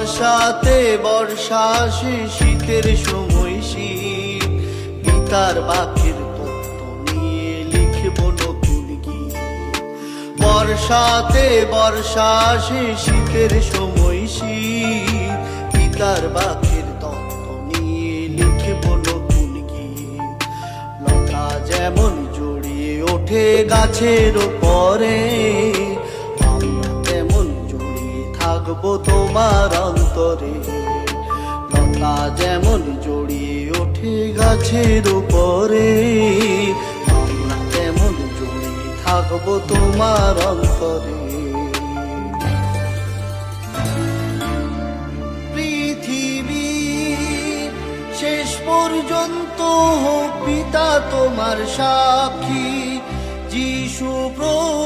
বর্ষাতে বর্ষা শীতের সময় শীত। পিতার বাক্যের তত্ত্ব নিয়ে লিখব নতুন বর্ষাতে বর্ষা শীতের সময় শীত। পিতার বাক্যের তত্ত্ব নিয়ে লিখব নতুন লতা যেমন জড়িয়ে ওঠে গাছের পরে থাকব তোমার অন্তরে। লতা যেমন জড়িয়ে ওঠে গাছের উপরে আমরা তেমন জড়িয়ে থাকব তোমার অন্তরে। পৃথিবী শেষ পর্যন্ত পিতা তোমার সাক্ষী, যিশু প্রভু